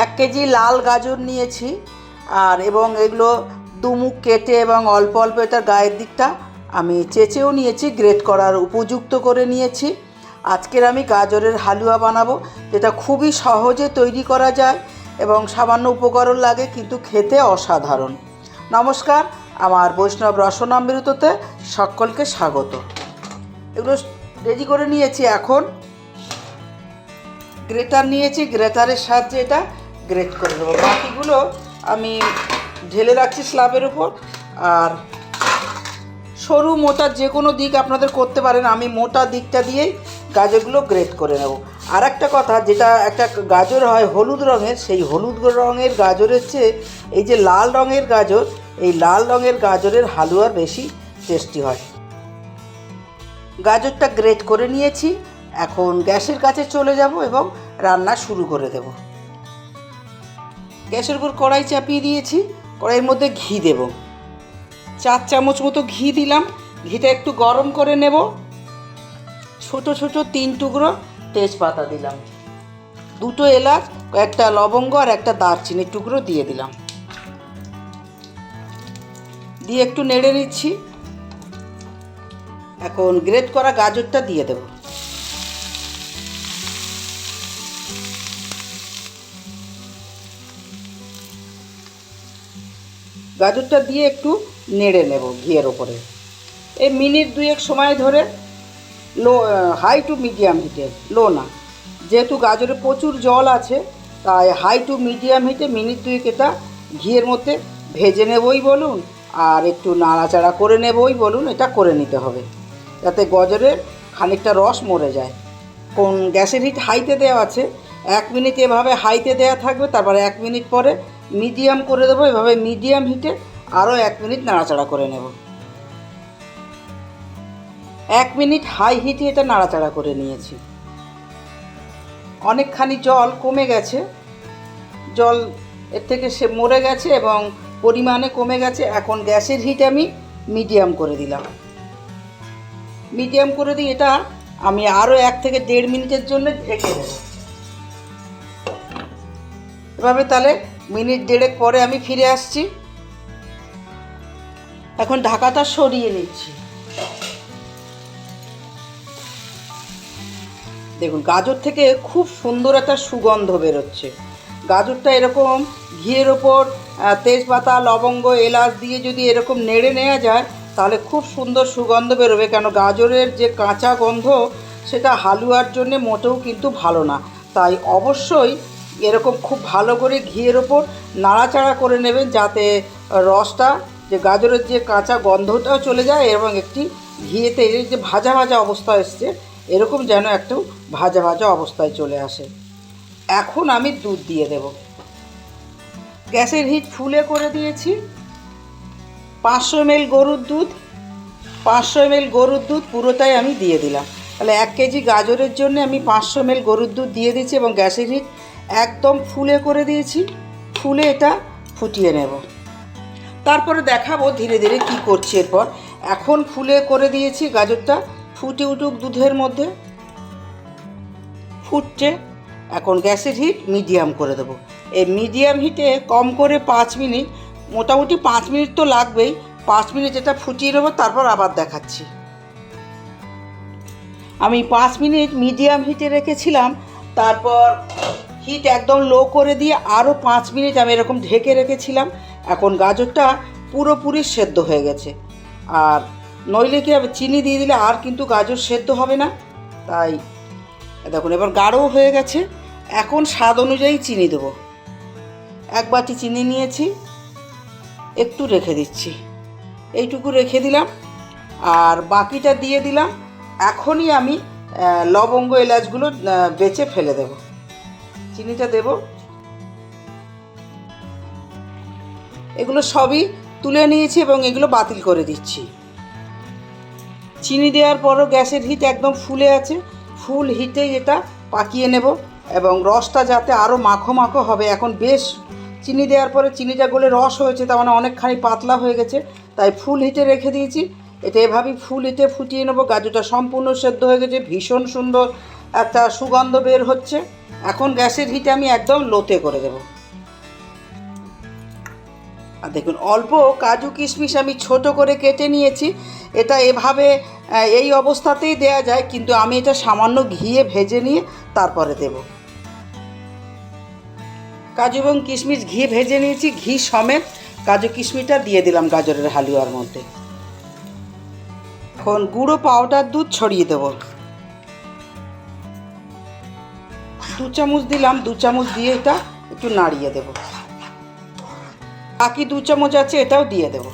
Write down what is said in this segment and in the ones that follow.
এক কেজি লাল গাজর নিয়েছি, আর এবং এগুলো দুমুখ কেটে এবং অল্প অল্প এটার গায়ের দিকটা আমি চেঁচেও নিয়েছি, গ্রেট করার উপযুক্ত করে নিয়েছি। আজকের আমি গাজরের হালুয়া বানাবো, যেটা খুবই সহজে তৈরি করা যায় এবং সামান্য উপকরণ লাগে, কিন্তু খেতে অসাধারণ। নমস্কার, আমার বৈষ্ণব রসনামৃততে সকলকে স্বাগত। এগুলো রেডি করে নিয়েছি এখন। গ্রেটার নিয়েছি, গ্রেটারের সাহায্যে এটা গ্রেট করে দেবো। বাকিগুলো আমি ঢেলে রাখছি স্ল্যাবের উপর। আর সরু মোটা যে কোনো দিক আপনাদের করতে পারেন, আমি মোটা দিকটা দিয়েই গাজরগুলো গ্রেট করে নেব। আর একটা কথা, যেটা একটা গাজর হয় হলুদ রঙের, সেই হলুদ রঙের গাজরের চেয়ে এই যে লাল রঙের গাজর, এই লাল রঙের গাজরের হালুয়ার বেশি টেস্টি হয়। গাজরটা গ্রেট করে নিয়েছি, এখন গ্যাসের কাছে চলে যাব এবং রান্না শুরু করে দেব। গ্যাসের উপর কড়াই চাপিয়ে দিয়েছি। কড়াইয়ের মধ্যে ঘি দেব। চার চামচ মতো ঘি দিলাম। ঘিটা একটু গরম করে নেব। ছোট ছোট তিন টুকরো তেজপাতা দিলাম। দুটো এলাচ একটা লবঙ্গ আর একটা দারচিনির টুকরো দিয়ে দিলাম। দিয়ে একটু নেড়ে নিচ্ছি। এখন গ্রেট করা গাজরটা দিয়ে দেব। গাজরটা দিয়ে একটু নেড়ে নেব ঘিয়ের ওপরে। এই মিনিট দুয়েক সময় ধরে লো হাই টু মিডিয়াম হিটে লো না। যেহেতু গাজরে প্রচুর জল আছে, তাই হাই টু মিডিয়াম হিটে মিনিট দুয়েক এটা ঘিয়ের মধ্যে ভেজে নেবই বলুন, আর একটু নাড়াচাড়া করে নেবই বলুন, এটা করে নিতে হবে। যাতে গজরের খানিকটা রস মরে যায়। কোন গ্যাসের হিট হাইতে দেওয়া আছে, এক মিনিট এভাবে হাইতে দেওয়া থাকবে, তারপরে এক মিনিট পরে মিডিয়াম করে দেবো, এভাবে মিডিয়াম হিটে আরও এক মিনিট নাড়াচাড়া করে নেব। এক মিনিট হাই হিটে এটা নাড়াচাড়া করে নিয়েছি। অনেকখানি জল কমে গেছে। জল এর থেকে সে মরে গেছে এবং পরিমাণে কমে গেছে। এখন গ্যাসের হিট আমি মিডিয়াম করে দিলাম। মিডিয়াম করে দিই এটা আমি আরও এক থেকে দেড় মিনিটের জন্য ঢেকে দেব। এভাবে তাহলে মিনিট দেড়েক পরে আমি ফিরে আসছি। এখন ঢাকাটা সরিয়ে নিচ্ছি। দেখুন, গাজর থেকে খুব সুন্দর একটা সুগন্ধ বেরোচ্ছে। গাজরটা এরকম ঘিয়ের ওপর তেজপাতা, লবঙ্গ, এলাচ দিয়ে যদি এরকম নেড়ে নেওয়া যায়, তাহলে খুব সুন্দর সুগন্ধ বেরোবে। কেন, গাজরের যে কাঁচা গন্ধ, সেটা হালুয়ার জন্যে মোটেও কিন্তু ভালো না। তাই অবশ্যই এরকম খুব ভালো করে ঘিয়ের ওপর নাড়াচাড়া করে নেবেন যাতে রসটা, যে গাজরের যে কাঁচা গন্ধটাও চলে যায় এবং একটি ঘিয়েতে এই যে ভাজা ভাজা অবস্থা এসছে, এরকম যেন একটু ভাজা ভাজা অবস্থায় চলে আসে। এখন আমি দুধ দিয়ে দেব। গ্যাসের হিট ফুলে করে দিয়েছি। পাঁচশো এমএল গরুর দুধ, পাঁচশো এমএল গরুর দুধ পুরোটাই আমি দিয়ে দিলাম। তাহলে এক কেজি গাজরের জন্য আমি পাঁচশো এমএল গরুর দুধ দিয়ে দিয়েছি এবং গ্যাসের হিট একদম ফুলে করে দিয়েছি, ফুলে এটা ফুটিয়ে নেব। তারপরে দেখাবো ধীরে ধীরে কি করছি এরপর। এখন ফুলে করে দিয়েছি গাজরটা, ফুটে উঠুক দুধের মধ্যে। ফুটছে, এখন গ্যাসের হিট মিডিয়াম করে দেবো। এই মিডিয়াম হিটে কম করে পাঁচ মিনিট, মোটামুটি পাঁচ মিনিট তো লাগবেই, পাঁচ মিনিট এটা ফুটিয়ে নেব, তারপর আবার দেখাচ্ছি। আমি পাঁচ মিনিট মিডিয়াম হিটে রেখেছিলাম, তারপর হিট একদম লো করে দিয়ে আরও পাঁচ মিনিট আমি এরকম ঢেকে রেখেছিলাম। এখন গাজরটা পুরোপুরি সেদ্ধ হয়ে গেছে। আর নইলে কি হবে, চিনি দিয়ে দিলে আর কিন্তু গাজর সেদ্ধ হবে না। তাই দেখুন, এবার গাঢ়ও হয়ে গেছে। এখন স্বাদ অনুযায়ী চিনি দেবো। এক বাটি চিনি নিয়েছি, একটু রেখে দিচ্ছি। এইটুকু রেখে দিলাম। আর বাকিটা দিয়ে দিলাম। এখনই আমি লবঙ্গ এলাচগুলো বেচে ফেলে দেব। চিনিটা দেব। এগুলো সবই তুলে নিয়েছি এবং এগুলো বাতিল করে দিচ্ছি। চিনি দেওয়ার পরও গ্যাসের হিট একদম ফুলে আছে। ফুল হিটেই এটা পাকিয়ে নেব এবং রসটা যাতে আরও মাখো মাখো হবে। এখন বেশ চিনি দেওয়ার পরে চিনিটা গলে রস হয়েছে, তার মানে অনেকখানি পাতলা হয়ে গেছে। তাই ফুল হিটে রেখে দিয়েছি। এটা এভাবেই ফুল হিটে ফুটিয়ে নেব। গাজরটা সম্পূর্ণ সেদ্ধ হয়ে গেছে, ভীষণ সুন্দর একটা সুগন্ধ বের হচ্ছে। এখন গ্যাসের হিটে আমি একদম লোতে করে দেব। আর দেখুন, অল্প কাজু কিশমিশ আমি ছোট করে কেটে নিয়েছি। এটা এভাবে এই অবস্থাতেই দেয়া যায়, কিন্তু আমি এটা সামান্য ঘিয়ে ভেজে নিয়ে তারপরে দেব। কাজু এবং কিশমিশ ঘি ভেজে নিয়েছি, ঘি সমেত। কাজু কিশমিশটা দিয়ে দিলাম গাজরের হালুয়ার মধ্যে। এখন গুঁড়ো পাউডার দুধ ছড়িয়ে দেব। দু চামচ দিলাম, দু চামচ দিয়ে এটা একটু নাড়িয়ে দেব। বাকি দু চামচ আছে, এটাও দিয়ে দেব।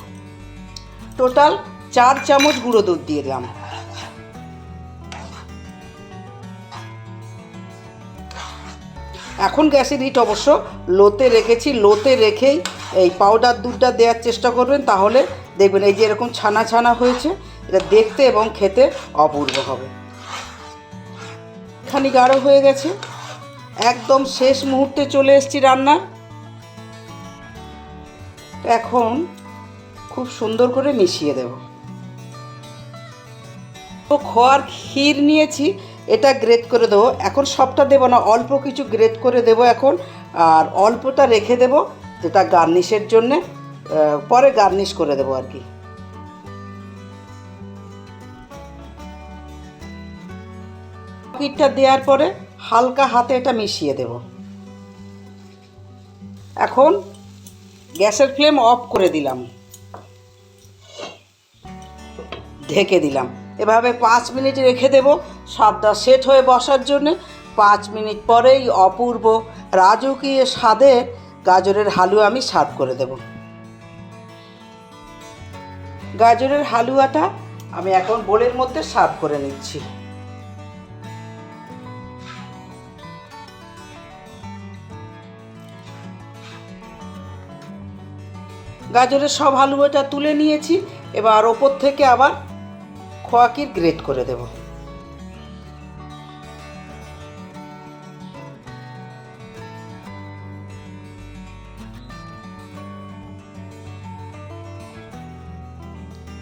টোটাল চার চামচ গুঁড়ো দুধ দিয়ে দিলাম। এখন গ্যাসের হিট অবশ্য লোতে রেখেছি, লোতে রেখেই এই পাউডার দুধটা দেওয়ার চেষ্টা করবেন, তাহলে দেখবেন এই যে এরকম ছানা ছানা হয়েছে, এটা দেখতে এবং খেতে অপূর্ব হবে। খানি গাঢ় হয়ে গেছে। একদম শেষ মুহূর্তে চলে এসেছি রান্না। এখন খুব সুন্দর করে মিশিয়ে দেব। তো খোয়ার ক্ষীর নিয়েছি, এটা গ্রেট করে দেবো। এখন সবটা দেবো না, অল্প কিছু গ্রেট করে দেবো এখন। আর অল্পটা রেখে দেব, যেটা গার্নিশের জন্যে পরে গার্নিশ করে দেবো আর কি। ক্ষীরটা দেওয়ার পরে হালকা হাতে এটা মিশিয়ে দেব। এখন গ্যাসের ফ্লেম অফ করে দিলাম। ঢেকে দিলাম। এভাবে পাঁচ মিনিট রেখে দেব। সবটা সেট হয়ে বসার জন্যে পাঁচ মিনিট পরেই অপূর্ব রাজকীয় স্বাদের গাজরের হালুয়া আমি সার্ভ করে দেব। গাজরের হালুয়াটা আমি এখন বোলের মধ্যে সার্ভ করে নিচ্ছি। গাজরের সব হালুয়াটা তুলে নিয়েছি। এবার ওপর থেকে আবার খোয়াকির গ্রেট করে দেবো।